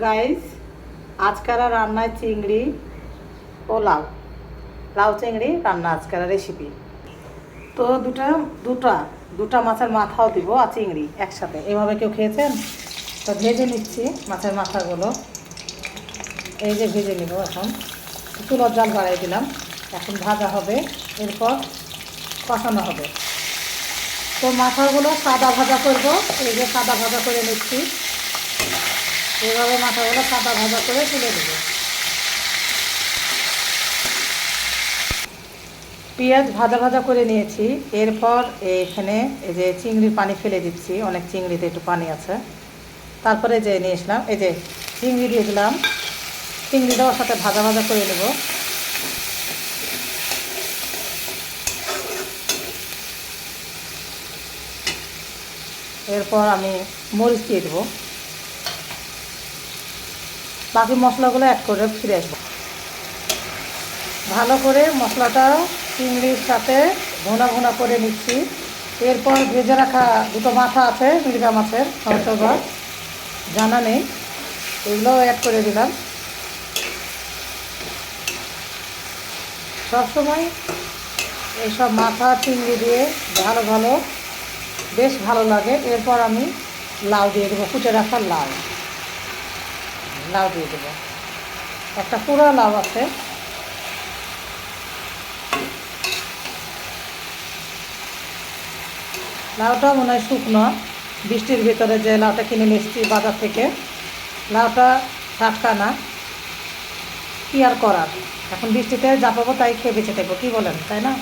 Guys আজকার রান্নায় চিংড়ি ও লাউ। লাউ চিংড়ি রান্না আজকার রেসিপি তো দুটা দুটা দুটা মাছের মাথাও দিব আর চিংড়ি একসাথে। এভাবে কেউ খেয়েছেন? তো ভেজে নিচ্ছি মাছের মাথাগুলো। এই যে ভেজে নিব এখন। চুলোর জাল বাড়াই দিলাম। এখন ভাজা হবে, এরপর কষানো হবে। তো মাথাগুলো সাদা ভাজা করব। এই যে সাদা ভাজা করে নিচ্ছি। এভাবে মাথাগুলো সাদা ভাজা করে তুলে দেব। পেঁয়াজ ভাজা ভাজা করে নিয়েছি। এরপর এখানে এই যে চিংড়ির পানি ফেলে দিচ্ছি, অনেক চিংড়িতে একটু পানি আছে। তারপরে যে নিয়ে আসলাম এই যে চিংড়ি দিয়ে দিলাম। চিংড়িটা ওর সাথে ভাজা ভাজা করে নেব। এরপর আমি মরিচ দিয়ে দেবো। বাকি মশলাগুলো অ্যাড করে ফিরে আসব। ভালো করে মশলাটা চিংড়ির সাথে ভোনা ভোনা করে নিচ্ছি। এরপর ভেজে রাখা দুটো মাথা আছে মির্গা মাছের হয়তো বা জানা নেই, এগুলোও অ্যাড করে দিলাম। সবসময় এইসব মাথা, চিংড়ি দিয়ে ভালো ভালো, বেশ ভালো লাগে। এরপর আমি লাউ দিয়ে দেবো, কুচে রাখা লাউ। লাউ দিয়ে দেবো। একটা পুরো লাউ আছে। লাউটা মনে হয় শুকনো। বৃষ্টির ভিতরে যে লাউটা কিনে এসেছি বাজার থেকে, লাউটা টাটকা না, কি আর করার? এখন বৃষ্টিতে যা পাবো তাই খেয়ে বেঁচে থাকব, কী বলেন, তাই না?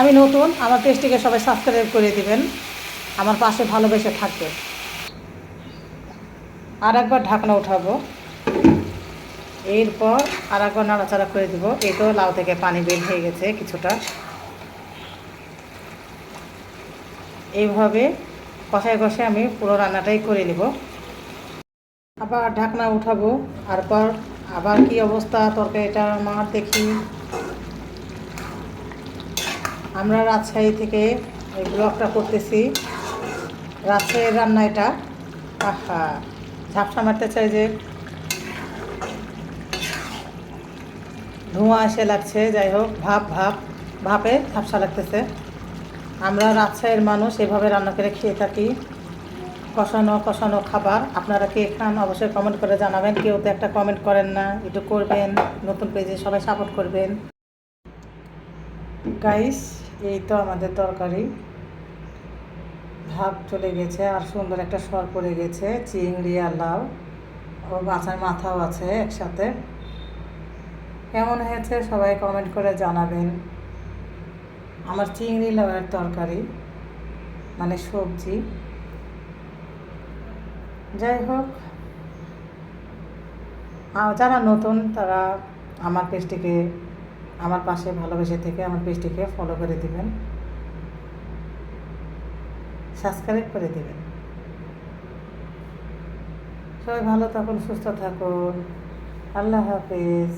আমি নতুন, আমার পেজটিকে সবাই সাবস্ক্রাইব করে দিবেন। আমার পাশে ভালোবেসে থাকবে আর একবার ঢাকনা উঠাবো। এরপর আর একবার নাড়াচাড়া করে দিব। এই তো লাউ থেকে পানি বের হয়ে গেছে কিছুটা। এইভাবে কষায় কষায় আমি পুরো রান্নাটাই করে নিব। আবার ঢাকনা উঠাবো। তারপর আবার কি অবস্থা তরকারিটা আমার দেখি। আমরা রাজশাহী থেকে এই ব্লগটা করতেছি। রাজশাহীর রান্না এটা। আহা! ঝাপসা মারতে চাই যে ধোঁয়া এসে লাগছে, যাই হোক, ভাপ ভাপ, ভাপে ঝাপসা লাগতেছে। আমরা রাজশাহীর মানুষ, এভাবে রান্না করে খেয়ে থাকি। কষানো কষানো খাবার, আপনারা কে খান অবশ্যই কমেন্ট করে জানাবেন। কেউ তো একটা কমেন্ট করেন না, একটু করবেন, নতুন পেজে সবাই সাপোর্ট করবেন। গাইস এই তো আমাদের তরকারি। ভাব চলে গেছে আর সুন্দর একটা সর পড়ে গেছে, চিংড়ি আর লাউ। ও মাছের মাথাও আছে একসাথে। কেমন হয়েছে সবাই কমেন্ট করে জানাবেন। আমার চিংড়ি লাউয়ের তরকারি মানে সবজি। যাই হোক যারা নতুন তারা আমার পেজটিকে আমার পাশে ভালোবেসে থেকে আমার পেজটিকে ফলো করে দিবেন। সাবস্ক্রাইব করে দেবেন। সবাই ভালো থাকুন সুস্থ থাকুন। আল্লাহ হাফিজ।